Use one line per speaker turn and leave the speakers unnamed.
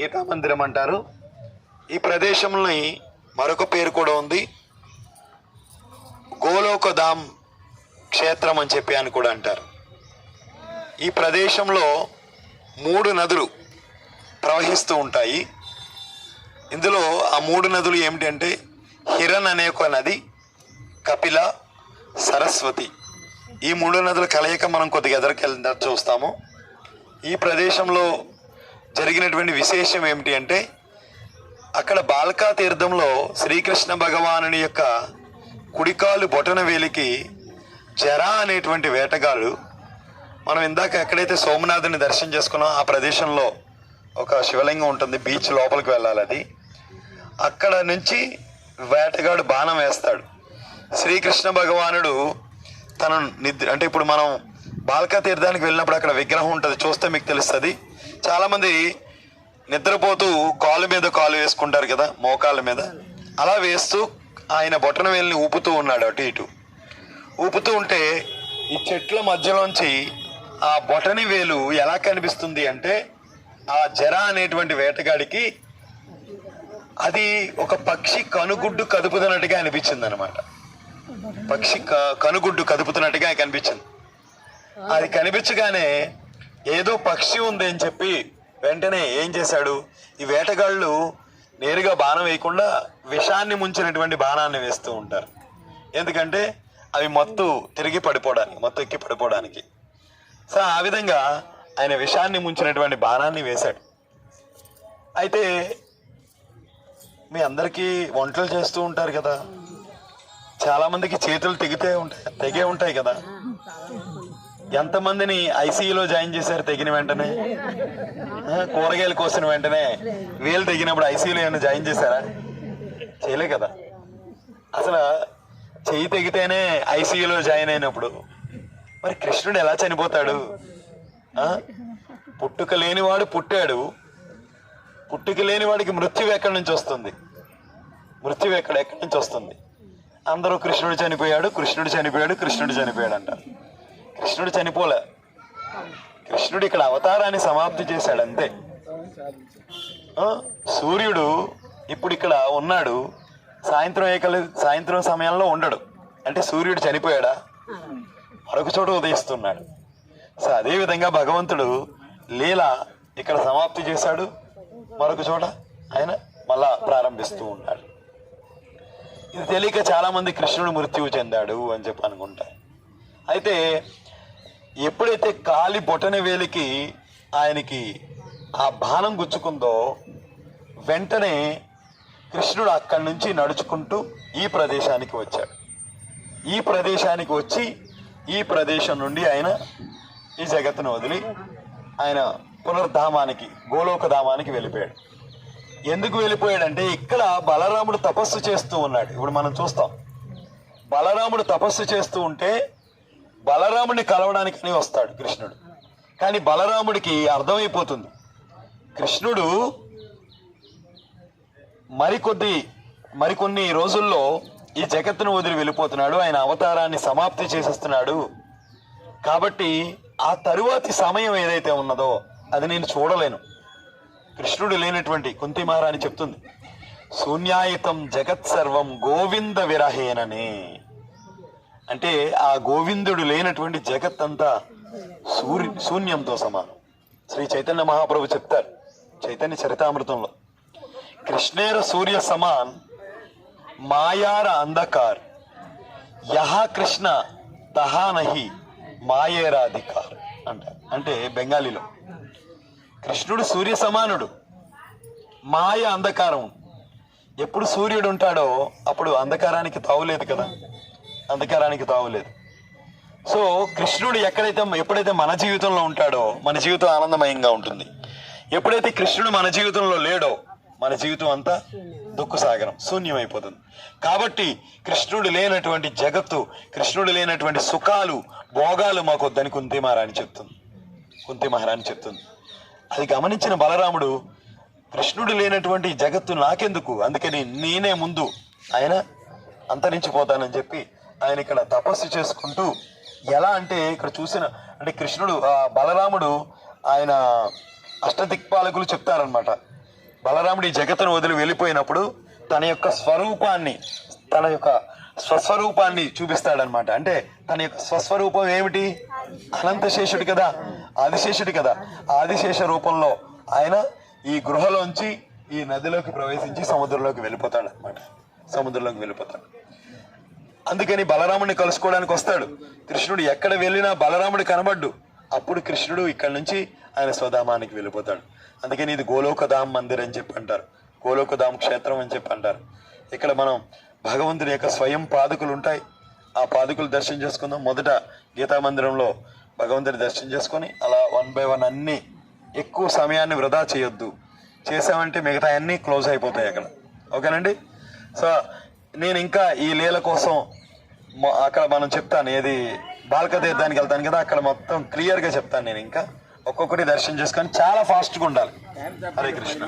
గీతా మందిరం అంటారు. ఈ ప్రదేశంలో మరొక పేరు కూడా ఉంది. గోలోకధామ్ క్షేత్రం అని చెప్పి అని కూడా అంటారు. ఈ ప్రదేశంలో మూడు నదులు ప్రవహిస్తూ ఉంటాయి. ఇందులో ఆ మూడు నదులు ఏమిటంటే హిరణ్ అనే ఒక నది కపిల సరస్వతి. ఈ మూడు నదుల కలయిక మనం కొద్దిగా ఎదరికెళ్ళి చూస్తాము. ఈ ప్రదేశంలో జరిగినటువంటి విశేషం ఏమిటి అంటే అక్కడ బాల్కా తీర్థంలో శ్రీకృష్ణ భగవానుని యొక్క కుడికాలు బొటన వేలికి జరా అనేటువంటి వేటగాడు మనం ఇందాక ఎక్కడైతే సోమనాథుని దర్శనం చేసుకున్నాం ఆ ప్రదేశంలో ఒక శివలింగం ఉంటుంది బీచ్ లోపలికి వెళ్ళాలి అది. అక్కడ నుంచి వేటగాడు బాణం వేస్తాడు. శ్రీకృష్ణ భగవానుడు తన నిద్ర అంటే ఇప్పుడు మనం బాల్కా తీర్థానికి వెళ్ళినప్పుడు అక్కడ విగ్రహం ఉంటుంది చూస్తే మీకు తెలుస్తుంది. చాలామంది నిద్రపోతూ కాలు మీద కాలు వేసుకుంటారు కదా మోకాళ్ళ మీద. అలా వేస్తూ ఆయన బొట్టన వేలిని ఊపుతూ ఉన్నాడు అటు ఇటు. ఊపుతూ ఉంటే ఈ చెట్ల మధ్యలోంచి ఆ బొటని వేలు ఎలా కనిపిస్తుంది అంటే ఆ జర అనేటువంటి వేటగాడికి అది ఒక పక్షి కనుగుడ్డు కదుపుతున్నట్టుగా అనిపించింది అనమాట పక్షి క- కనుగుడ్డు కదుపుతున్నట్టుగా కనిపించింది. అది కనిపించగానే ఏదో పక్షి ఉంది అని చెప్పి వెంటనే ఏం చేశాడు? ఈ వేటగాళ్ళు నేరుగా బాణం వేయకుండా విషాన్ని ముంచినటువంటి బాణాన్ని వేస్తూ ఉంటారు. ఎందుకంటే అవి మత్తు తిరిగి పడిపోవడానికి మత్తు ఎక్కి పడిపోవడానికి. సో ఆ విధంగా ఆయన విషాన్ని ముంచినటువంటి బాణాన్ని వేశాడు. అయితే మీ అందరికీ వంటలు చేస్తూ ఉంటారు కదా? చాలామందికి చేతులు తెగితే ఉంటాయి తెగే ఉంటాయి కదా? ఎంతమందిని ఐసీయూలో జాయిన్ చేశారు తెగిన వెంటనే? కూరగాయలు కోసిన వెంటనే? వేలు తెగినప్పుడు ఐసీయూలో ఏమైనా జాయిన్ చేశారా? చేయలే కదా. అసలు చెయ్యి తెగితేనే ఐసీయూలో జాయిన్ అయినప్పుడు. మరి కృష్ణుడు ఎలా చనిపోతాడు? పుట్టుక లేనివాడు పుట్టాడు. పుట్టుక లేనివాడికి మృత్యువు ఎక్కడి నుంచి వస్తుంది? మృత్యువు ఎక్కడ? ఎక్కడి నుంచి వస్తుంది? అందరూ కృష్ణుడు చనిపోయాడు కృష్ణుడు చనిపోయాడు కృష్ణుడు చనిపోయాడు అంటారు. కృష్ణుడు చనిపోలే. కృష్ణుడు ఇక్కడ అవతారాన్ని సమాప్తి చేశాడు అంతే సూర్యుడు ఇప్పుడు ఇక్కడ ఉన్నాడు. సాయంత్రం ఏకల సాయంత్రం సమయంలో ఉండడు. అంటే సూర్యుడు చనిపోయాడా? మరొక చోట ఉదయిస్తున్నాడు. సో అదేవిధంగా భగవంతుడు లీల ఇక్కడ సమాప్తి చేశాడు. మరొక చోట ఆయన మళ్ళా ప్రారంభిస్తూ ఉన్నాడు. ఇది తెలియక చాలామంది కృష్ణుడు మృత్యువు చెందాడు అని చెప్పి అనుకుంటారు అయితే ఎప్పుడైతే కాలి బొటన వేలికి ఆయనకి ఆ బాణం గుచ్చుకుందో వెంటనే కృష్ణుడు అక్కడి నుంచి నడుచుకుంటూ ఈ ప్రదేశానికి వచ్చాడు. ఈ ప్రదేశానికి వచ్చి ఈ ప్రదేశం నుండి ఆయన ఈ జగత్తును వదిలి ఆయన పునర్ధామానికి గోలోకధామానికి వెళ్ళిపోయాడు. ఎందుకు వెళ్ళిపోయాడంటే ఇక్కడ బలరాముడు తపస్సు చేస్తూ ఉన్నాడు. ఇప్పుడు మనం చూస్తాం. బలరాముడు తపస్సు చేస్తూ ఉంటే బలరాముడిని కలవడానికి వస్తాడు కృష్ణుడు. కానీ బలరాముడికి అర్థమైపోతుంది. కృష్ణుడు మరికొద్ది మరికొన్ని రోజుల్లో ఈ జగత్తును వదిలి వెళ్ళిపోతున్నాడు. ఆయన అవతారాన్ని సమాప్తి చేసేస్తున్నాడు. కాబట్టి ఆ తరువాతి సమయం ఏదైతే ఉన్నదో అది నేను చూడలేను. కృష్ణుడు లేనటువంటి కుంతి మహారాణి చెప్తుంది శూన్యాయుతం జగత్ సర్వం గోవింద విరహేననే. అంటే ఆ గోవిందుడు లేనటువంటి జగత్ అంతా సూర్య శూన్యంతో సమానం. శ్రీ చైతన్య మహాప్రభు చెప్తారు చైతన్య చరితామృతంలో. కృష్ణేర సూర్య సమాన్ మాయార అంధకార్ యహ కృష్ణ తహా నహి మాయేరాధికార్ అంటారు. అంటే బెంగాలీలో. కృష్ణుడు సూర్య సమానుడు మాయ అంధకారం. ఎప్పుడు సూర్యుడు ఉంటాడో అప్పుడు అంధకారానికి తావులేదు కదా. అంధకారానికి తావులేదు. సో కృష్ణుడు ఎక్కడైతే ఎప్పుడైతే మన జీవితంలో ఉంటాడో మన జీవితం ఆనందమయంగా ఉంటుంది. ఎప్పుడైతే కృష్ణుడు మన జీవితంలో లేడో మన జీవితం అంతా దుఃఖసాగరం శూన్యమైపోతుంది. కాబట్టి కృష్ణుడు లేనటువంటి జగత్తు కృష్ణుడు లేనటువంటి సుఖాలు భోగాలు మాకు వద్దని కుంతి మహారాణి చెప్తుంది. కుంతి మహారాణి చెప్తుంది. అది గమనించిన బలరాముడు కృష్ణుడు లేనటువంటి జగత్తు నాకెందుకు? అందుకని నేనే ముందు ఆయన అంతరించిపోతానని చెప్పి ఆయన ఇక్కడ తపస్సు చేసుకుంటూ ఎలా అంటే ఇక్కడ చూసిన అంటే కృష్ణుడు ఆ బలరాముడు ఆయన అష్టదిక్పాలకులు చెప్తారనమాట బలరాముడు ఈ జగత్తును వదిలి వెళ్ళిపోయినప్పుడు తన యొక్క స్వరూపాన్ని తన యొక్క స్వస్వరూపాన్ని చూపిస్తాడనమాట అంటే తన యొక్క స్వస్వరూపం ఏమిటి? అనంతశేషుడు కదా ఆదిశేషుడు కదా. ఆదిశేష రూపంలో ఆయన ఈ గృహలోంచి ఈ నదిలోకి ప్రవేశించి సముద్రంలోకి వెళ్ళిపోతాడు అనమాట సముద్రంలోకి వెళ్ళిపోతాడు. అందుకని బలరాముడిని కలుసుకోవడానికి వస్తాడు. కృష్ణుడు ఎక్కడ వెళ్ళినా బలరాముడు కనబడ్డు. అప్పుడు కృష్ణుడు ఇక్కడ నుంచి ఆయన స్వధామానికి వెళ్ళిపోతాడు. అందుకని ఇది గోలోకధామ్ మందిర్ అని చెప్పి అంటారు. గోలోకధామ్ క్షేత్రం అని చెప్పి అంటారు. ఇక్కడ మనం భగవంతుని యొక్క స్వయం పాదుకులు ఉంటాయి. ఆ పాదుకులు దర్శనం చేసుకుందాం. మొదట గీతా మందిరంలో భగవంతుని దర్శనం చేసుకొని అలా వన్ బై వన్ అన్ని ఎక్కువ సమయాన్ని వృధా చేయొద్దు. చేసామంటే మిగతా అన్నీ క్లోజ్ అయిపోతాయి అక్కడ. ఓకేనండి? సో నేను ఇంకా ఈ లీల కోసం అక్కడ మనం చెప్తాను ఏది బాల్క తీర్థానికి వెళ్తాను కదా అక్కడ మొత్తం క్లియర్గా చెప్తాను నేను ఇంకా. ఒక్కొక్కటి దర్శనం చేసుకొని చాలా ఫాస్ట్గా ఉండాలి. హరే కృష్ణ.